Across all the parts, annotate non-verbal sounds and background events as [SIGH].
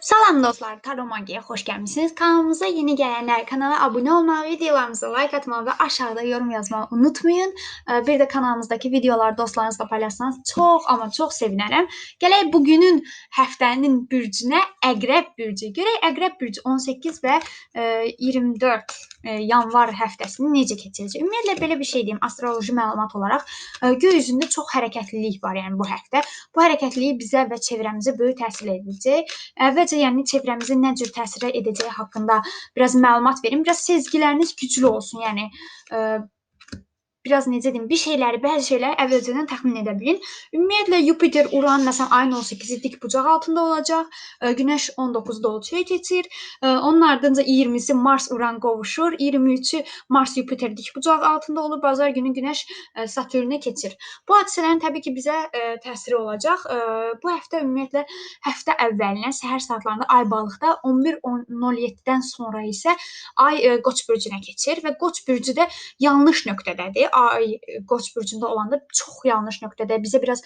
Salam dostlar, Taro Magi'ye hoş gelmişsiniz. Kanalımıza yeni gelenler kanala abone olmayı, videolarımıza like atmayı ve aşağıda yorum yazmayı unutmayın. Ee, Bir de kanalımızdaki videoları dostlarınızla paylaşsanız çok ama çok sevinirim. Gələk bugünün həftənin bürcünə Əqrəb bürcü. Görək Əqrəb bürcü 18 və e, 24 e, yanvar həftəsini necə keçirəcək? Ümumiyyətlə belə bir şey deyim, astroloji məlumat olaraq e, göy üzündə çox hərəkətlilik var, yəni bu həftə. Bu hərəkətlilik bizə və çevrəmizə böyük təsir edəcək. Əvvəlcə yəni çevrəmizi nə cür təsir edəcəyi haqqında biraz məlumat verim. Biraz sezgiləriniz güclü olsun. Yəni biraz necə deyim, bir şeyləri, bəzi şeyləri əvvəlcədən təxmin edə bilin. Ümumiyyətlə Yupiter, Uran məsələn ayın 18-i dik bucaq altında olacaq. Günəş 19 doluçuya keçir. Onun ardınca 20-si Mars Uran qovuşur. 23-ü Mars Yupiter dik bucaq altında olur. Bazar günü Günəş Satürnə keçir. Bu hadisələrin təbii ki, bizə təsiri olacaq. Bu həftə ümumiyyətlə həftə əvvəlinə səhər saatlarında ay balıqda 11:07-dən sonra isə ay Qoç bürcünə keçir və Qoç bürcü də yanlış nöqtədədir. Ay e, Qoç bürcündə olanda çox yanlış nöqtədə bizə biraz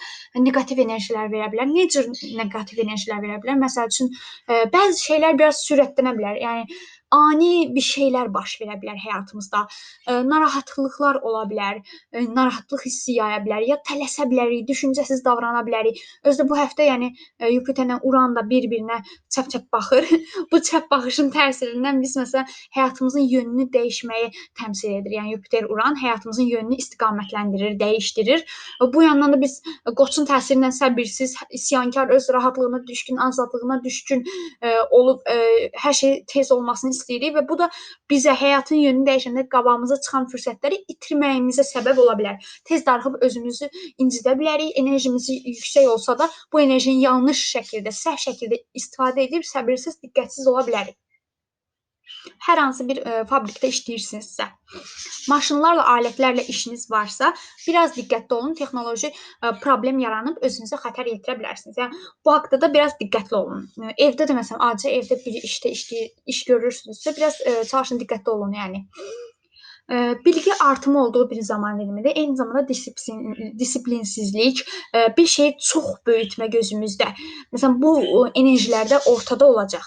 neqativ enerjilər verə bilər. Cür neqativ enerjilər verə bilər? Məsəl üçün ə, bəzi şeylər biraz sürətlənə bilər. Yəni ani bir şeylər baş verə bilər həyatımızda. Ə, narahatlıqlar ola bilər, ə, narahatlıq hissi yaya bilər, ya tələsə bilərik, düşüncəsiz davrana bilərik. Özdə bu həftə yəni ə, Yupiterlə Uran da bir-birinə çəp-çəp baxır. [LAUGHS] bu çəp baxışın təsirindən biz məsələn həyatımızın yönünü dəyişməyi təmsil edir. Yəni Yupiter Uran həyatımızın yönünü istiqamətləndirir, dəyişdirir. Bu yandan da biz Qoçun təsirindən səbirsiz, isyankar, öz rahatlığına düşkün, azadlığına düşkün ə, olub ə, hər şey tez olmasını istəyirik və bu da bizə həyatın yönünü dəyişəndə qabağımıza çıxan fürsətləri itirməyimizə səbəb ola bilər. Tez darıxıb özümüzü incidə bilərik. Enerjimiz yüksək olsa da bu enerjini yanlış şəkildə, səhv şəkildə istifadə edib səbirsiz, diqqətsiz ola bilərik. Hər hansı bir ə, fabrikdə işləyirsinizsə, maşınlarla, alətlərlə işiniz varsa, biraz diqqətli olun. Texnoloji ə, problem yaranıb özünüzə xətər yetirə bilərsiniz. Yəni bu haqqda da biraz diqqətli olun. Ə, Evdə də məsələn acı evdə bir işdə işləyir, iş görürsünüzsə, biraz ə, çalışın diqqətli olun yəni. Ə, bilgi artımı olduğu bir zaman dilimidir. Eyni zamanda disiplin disiplinsizlik, ə, bir şeyi çox böyütmə gözümüzdə. Məsələn, bu ə, enerjilər də ortada olacaq.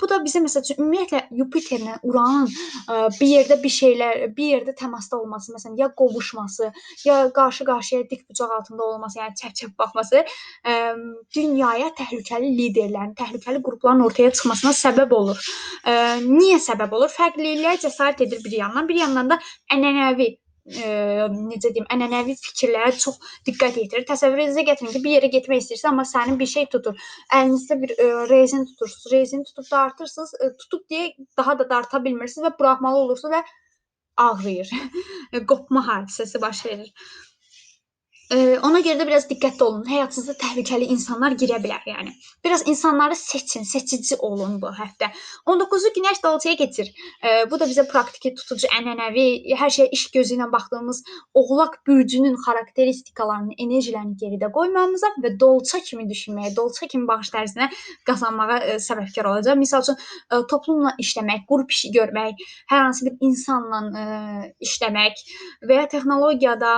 Bu da bizə məsəl üçün ümumiyyətlə Yupiterlə Uranın ə, bir yerdə bir şeylər, bir yerdə təmasda olması, məsələn, ya qovuşması, ya qarşı-qarşıya dik bucaq altında olması, yəni çəp-çəp baxması ə, dünyaya təhlükəli liderlərin, təhlükəli qrupların ortaya çıxmasına səbəb olur. Ə, niyə səbəb olur? Fərqliliklər cəsarət edir bir yandan, bir yandan da ənənəvi ə, necə deyim, ənənəvi fikirlərə çox diqqət yetirir. Təsəvvürünüzə gətirin ki, bir yerə getmək istəyirsən, amma sənin bir şey tutur. Əlinizdə bir ə, rezin tutursunuz. Rezini tutub dartırsınız, ə, tutub deyə daha da darta bilmirsiniz və buraxmalı olursunuz və ağrıyır. [LAUGHS] Qopma hadisəsi baş verir. Eee, ona görə də biraz diqqətli olun. Həyatınıza təhlükəli insanlar girə bilər, yəni. Biraz insanları seçin, seçici olun bu həftə. 19-u Günəş Dolçaya keçir. Eee, bu da bizə praktiki, tutucu, ənənəvi, hər şeyə iş gözü ilə baxdığımız Oğlaq bürcünün xarakteristikalarını, enerjilərini geridə qoymağımıza və Dolça kimi düşünməyə, Dolça kimi baxış tərzinə qazanmağa eee, səbəbkar olacaq. Misal üçün, eee, toplumla işləmək, qrup işi görmək, hər hansı bir insanla eee, işləmək və ya texnologiyada,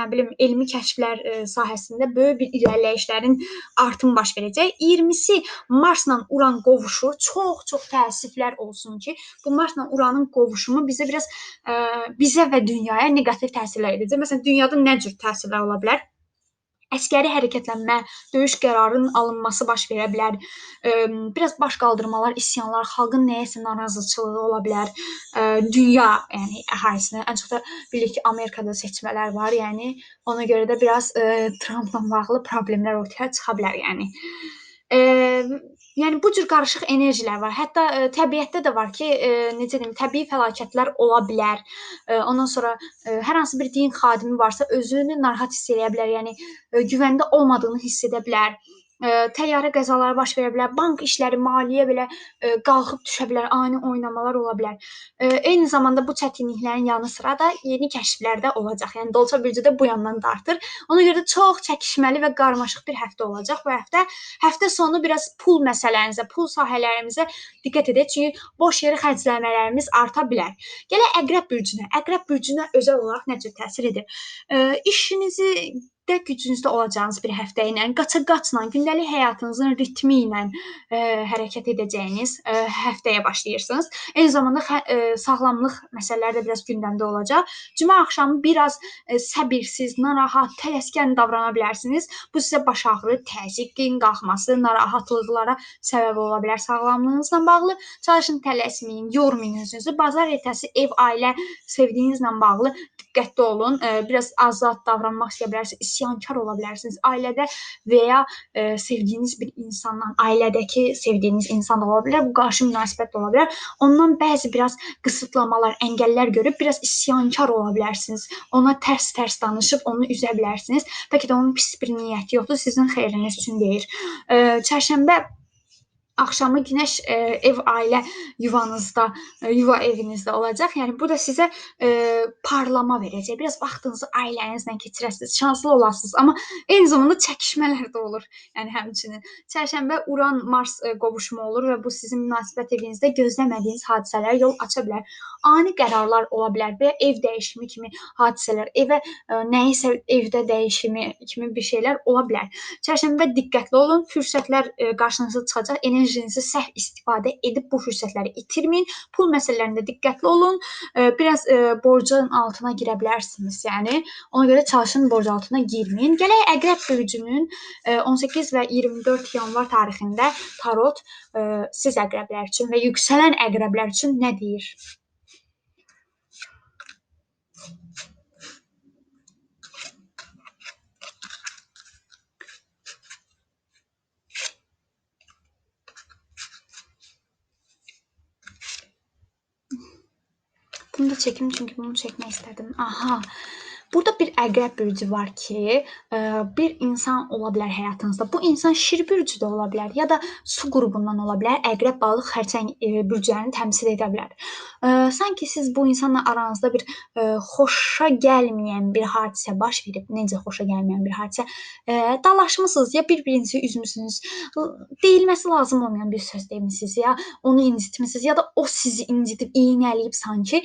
nə bilim, elmi kəşflər eee, sahəsində böyük bir irəliləyişlərin artımı baş verəcək. 20-si Marsla Uran qovuşur. Çox-çox təəssüflər olsun ki, bu Marsla Uranın qovuşumu bizə biraz eee, bizə və dünyaya neqativ təsirlər edəcək. Məsələn, dünyada nə cür təsirlər ola bilər? Əskəri hərəkətlənmə, döyüş qərarının alınması baş verə bilər. Emm, biraz baş qaldırmalar, isyanlar, xalqın nəyəsə narazıçılığı ola bilər. Eee, dünya, yəni əhalisinə, ən çox da bilirik ki, Amerikada seçmələr var, yəni ona görə də biraz eee, Trampla bağlı problemlər ortaya çıxa bilər, yəni. Yəni bu cür qarışıq enerjilər var. Hətta eee, təbiətdə də var ki, eee, necə deyim, təbii fəlakətlər ola bilər. Eee, ondan sonra eee, hər hansı bir din xadimi varsa özünü narahat hiss eləyə bilər. Yəni eee, güvəndə olmadığını hiss edə bilər. Eee, təyyarə qəzaları baş verə bilər. Bank işləri, maliyyə belə eee, qalxıb düşə bilər, ani oynamalar ola bilər. Eee, eyni zamanda bu çətinliklərin yanı sıra da yeni kəşflər də olacaq. Yəni Dolça bürcü də bu yandan dartır. Ona görə də çox çəkişməli və qarmaşıq bir həftə olacaq bu həftə. Həftə sonu biraz pul məsələmizə, pul sahələrimizə diqqət edək, çünki boş yerə xərcləmələrimiz arta bilər. Gələk Əqrəb bürcünə. Əqrəb bürcünə özəl olaraq cür təsir edir? Eee, işinizi həddə gücünüzdə olacağınız bir həftə ilə, qaça-qaçla, gündəlik həyatınızın ritmi ilə ə, hərəkət edəcəyiniz ə, həftəyə başlayırsınız. Eyni zamanda ə, sağlamlıq məsələləri də biraz gündəmdə olacaq. Cümə axşamı biraz ə, səbirsiz, narahat, tələskən davrana bilərsiniz. Bu sizə baş ağrı, təzyiqin qalxması, narahatlıqlara səbəb ola bilər sağlamlığınızla bağlı. Çalışın tələsməyin, yormayın özünüzü. Bazar ertəsi ev, ailə, sevdiyinizlə bağlı diqqətli olun. Biraz azad davranmaq istəyə bilərsiniz, isyankar ola bilərsiniz. Ailədə və ya sevdiyiniz bir insandan, ailədəki sevdiyiniz insan da ola bilər, bu qarşı münasibət də ola bilər. Ondan bəzi biraz qısıtlamalar, əngəllər görüb biraz isyankar ola bilərsiniz. Ona tərs-tərs danışıb onu üzə bilərsiniz. Bəlkə də onun pis bir niyyəti yoxdur, sizin xeyriniz üçün deyir. Çərşənbə axşamı günəş ə, ev ailə yuvanızda, ə, yuva evinizdə olacaq. Yəni bu da sizə ə, parlama verəcək. Biraz vaxtınızı ailənizlə keçirəsiniz, şanslı olasınız. Amma eyni zamanda çəkişmələr də olur. Yəni həmçinin çərşənbə Uran Mars ə, qovuşumu olur və bu sizin münasibət evinizdə gözləmədiyiniz hadisələrə yol aça bilər. Ani qərarlar ola bilər və ev dəyişimi kimi hadisələr, evə ə, nəyisə evdə dəyişimi kimi bir şeylər ola bilər. Çərşənbə diqqətli olun, fürsətlər ə, qarşınıza çıxacaq. Enerji enerjinizi səhv istifadə edib bu fürsətləri itirməyin. Pul məsələlərində diqqətli olun. Biraz borcun altına girə bilərsiniz. Yəni ona görə çalışın borc altına girməyin. Gələk Əqrəb bürcünün 18 və 24 yanvar tarixində tarot siz əqrəblər üçün və yüksələn əqrəblər üçün nə deyir? Bunu da çekeyim çünkü bunu çekmek istedim. Aha. Burada bir əqrəb bürcü var ki, bir insan ola bilər həyatınızda. Bu insan şir bürcü də ola bilər ya da su qrupundan ola bilər. Əqrəb, balıq, xərçəng bürclərini təmsil edə bilər. Sanki siz bu insanla aranızda bir xoşa gəlməyən bir hadisə baş verib. Necə xoşa gəlməyən bir hadisə? Dalaşmısınız ya bir-birinizi üzmüsünüz. Deyilməsi lazım olmayan bir söz demisiniz ya onu incitmisiniz ya da o sizi incitib, iynələyib sanki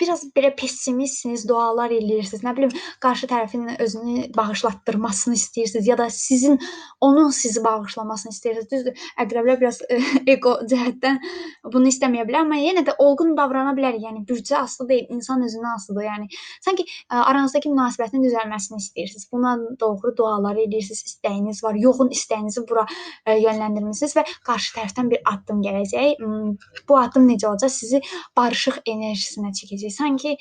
biraz belə pessimistsiniz, dualar eləyirsiniz. Nə bilim, qarşı tərəfin özünü bağışlatdırmasını istəyirsiniz ya da sizin onun sizi bağışlamasını istəyirsiniz. Düzdür, əqrəblər biraz ego cəhətdən bunu istəməyə bilər, amma yenə də olğun davrana bilər. Yəni bürcə asılı deyil, insan özündən asılıdır. Yəni sanki aranızdakı münasibətin düzəlməsini istəyirsiniz. Buna doğru dualar eləyirsiniz, istəyiniz var. Yoğun istəyinizi bura yönləndirmisiniz və qarşı tərəfdən bir addım gələcək. Bu addım necə olacaq? Sizi barışıq enerjisinə çəkəcək Sanki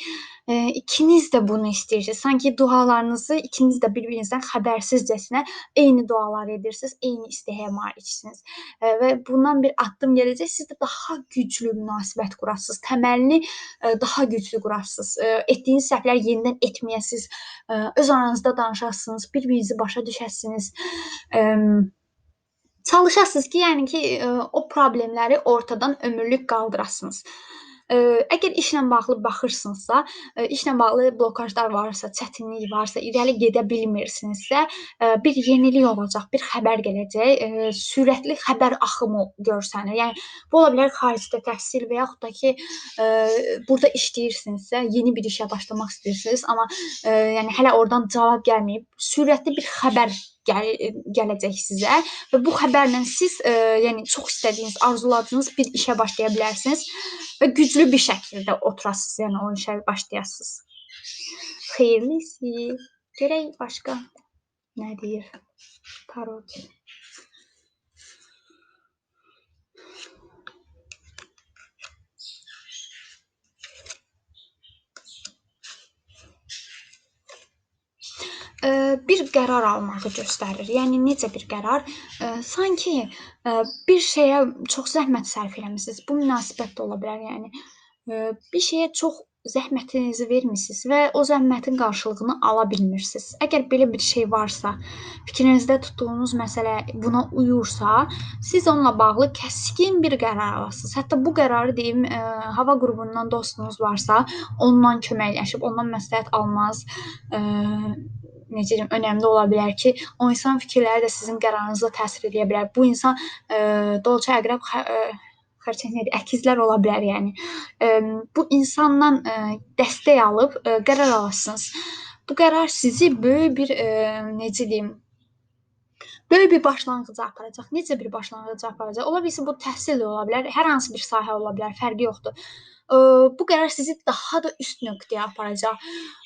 e, ikiniz də bunu istəyirsiniz. Sanki dualarınızı ikiniz də bir-birinizdən xəbərsizcəsinə eyni dualar edirsiniz, eyni istəyə maliksiniz. E, və bundan bir addım gələcək, siz də daha güclü münasibət qurarsınız. Təməlini e, daha güclü qurarsınız. E, etdiyiniz səhvləri yenidən etməyəsiniz. E, öz aranızda danışasınız, bir-birinizi başa düşəsiniz. E, çalışasınız ki, yəni ki, e, o problemləri ortadan ömürlük qaldırasınız. Əgər işlə bağlı baxırsınızsa, işlə bağlı blokajlar varsa, çətinlik varsa, irəli gedə bilmirsinizsə, bir yenilik olacaq, bir xəbər gələcək, sürətli xəbər axımı görsənir. Yəni bu ola bilər xaricdə təhsil və yaxud da ki, burada işləyirsinizsə, yeni bir işə başlamaq istəyirsiniz, amma yəni hələ oradan cavab gəlməyib, sürətli bir xəbər gəl gələcək sizə və bu xəbərlə siz ə, yəni çox istədiyiniz, arzuladığınız bir işə başlaya bilərsiniz və güclü bir şəkildə oturasınız, yəni o işə başlayasınız. Xeyirlisi. Görək başqa nə deyir tarot. Bir qərar almağı göstərir. Yəni necə bir qərar? Sanki bir şeyə çox zəhmət sərf eləmisiniz. Bu münasibət də ola bilər, yəni bir şeyə çox zəhmətinizi vermisiniz və o zəhmətin qarşılığını ala bilmirsiniz. Əgər belə bir şey varsa, fikrinizdə tutduğunuz məsələ buna uyursa, siz onunla bağlı kəskin bir qərar alasınız. Hətta bu qərarı deyim, ə, hava qrupundan dostunuz varsa, ondan köməkləşib, ondan məsləhət almaz, ə, necə deyim, önəmli ola bilər ki, o insan fikirləri də sizin qərarınıza təsir edə bilər. Bu insan ə, dolça əqrəb ə, xərçəng nədir? Əkizlər ola bilər, yəni. Ə, bu insandan ə, dəstək alıb ə, qərar alasınız. bu qərar sizi böyük bir, eee, necə deyim, böyük bir başlanğıca aparacaq. Necə bir başlanğıca aparacaq? Ola bilsin bu təhsil də ola bilər, hər hansı bir sahə ola bilər, fərqi yoxdur. Bu qərar sizi daha da üst nöqtəyə aparacaq.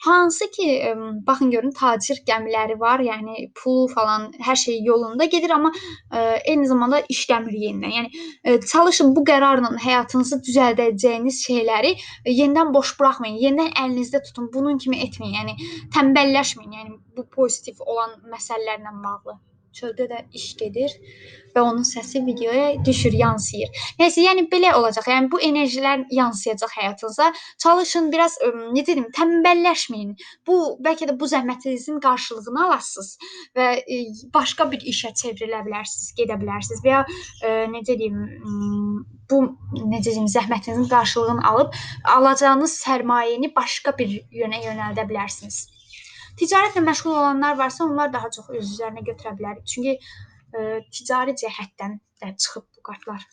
Hansı ki, baxın görün tacir gəmiləri var, yəni pulu falan, hər şey yolunda gedir, amma, eee, eyni zamanda işləmir yenidən. Yəni, eee, çalışın bu qərarla həyatınızı düzəldəcəyiniz şeyləri yenidən boş buraxmayın, yenidən əlinizdə tutun. Bunun kimi etməyin, yəni tənbəlləşməyin, yəni bu pozitiv olan məsələlərlə bağlı. Çöldə də iş gedir və onun səsi videoya düşür, yansıyır. Nəysə, yəni belə olacaq. Yəni bu enerjilər yansıyacaq həyatınıza. Çalışın biraz, ımm, necə deyim, tənbəlləşməyin. Bu bəlkə də bu zəhmətinizin qarşılığını alasınız və, eee, başqa bir işə çevrilə bilərsiniz, gedə bilərsiniz və ya, eee, necə deyim, ımm, bu necə deyim, zəhmətinizin qarşılığını alıb alacağınız sərmayəni başqa bir yönə yönəldə bilərsiniz. Ticarətlə məşğul olanlar varsa, onlar daha çox öz üzərinə götürə bilər. Çünki, eee, ticari cəhətdən də çıxıb bu kartlar.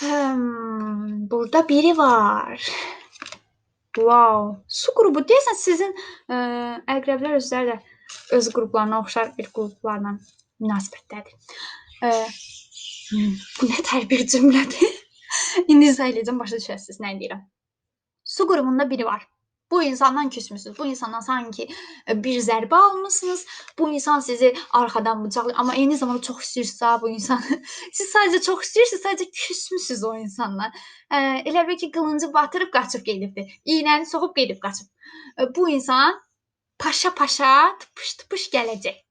Hımm, burda biri var. Wow, su qrubu. Deyəsən sizin, eee, əqrəblər özləri də öz qruplarına oxşar bir qruplarla münasibətdədir. Eee, bu nə tər bir cümlədir? [LAUGHS] İndi izah eləyəcəm, başa düşəsiniz nə deyirəm. Su qrupunda biri var. Bu insandan küsmüsünüz. Bu insandan sanki e, bir zərbə almısınız. Bu insan sizi arxadan bıçaqlayır, amma eyni zamanda çox istəyirsinizsə bu insanı [LAUGHS] siz sadəcə çox istəyirsiniz, sadəcə küsmüsünüz o insandan. Eee, elə bil ki, qılıncı batırıb qaçıb gedibdi. İynəni soxub gedib qaçıb. E, bu insan paşa-paşa, tıpış-tıpış gələcək.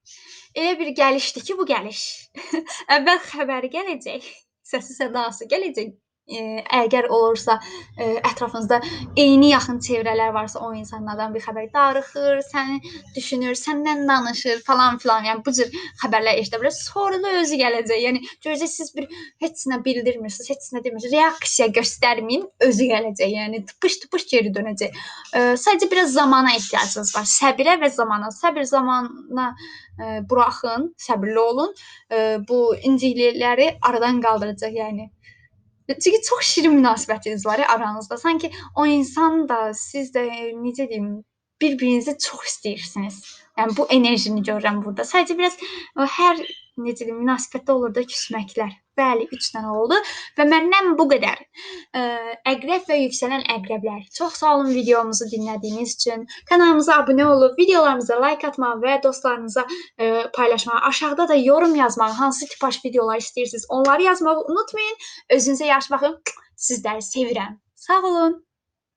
Elə bir gəlişdir ki, bu gəliş. [LAUGHS] Əvvəl xəbəri gələcək, səsi sədası gələcək. Əgər olursa, ətrafınızda eyni yaxın çevrələr varsa, o insanlardan bir xəbər darıxır, səni düşünür, səndən danışır falan filan. Yəni bu cür xəbərlər eşidə bilərsiniz. Sonra da özü gələcək. Yəni görəcəksiniz siz bir heç nə bildirmirsiniz, heç nə demirsiniz, reaksiya göstərməyin, özü gələcək. Yəni tıpış-tıpış geri dönəcək. Sadəcə biraz zamana ehtiyacınız var. Səbirə və zamana. Səbir zamana, buraxın, səbirli olun. Bu inciklikləri aradan qaldıracaq yəni. Çünki çox şirin münasibətiniz var aranızda. Sanki o insan da, siz də necə deyim, bir-birinizi çox istəyirsiniz. Yəni bu enerjini görürəm burda. Sadəcə biraz hər necə deyim, münasibətdə olur da küsməklər. Bəli, 3 dənə oldu və məndən bu qədər. Eee, əqrəb və yüksələn əqrəblər, çox sağ olun videomuzu dinlədiyiniz üçün. Kanalımıza abunə olub, videolarımıza like atmağı və dostlarınıza, eee, paylaşmağı, aşağıda da yorum yazmağı, hansı tipaj videolar istəyirsiniz, onları yazmağı unutmayın. Özünüzə yaxşı baxın. Sizləri sevirəm. Sağ olun.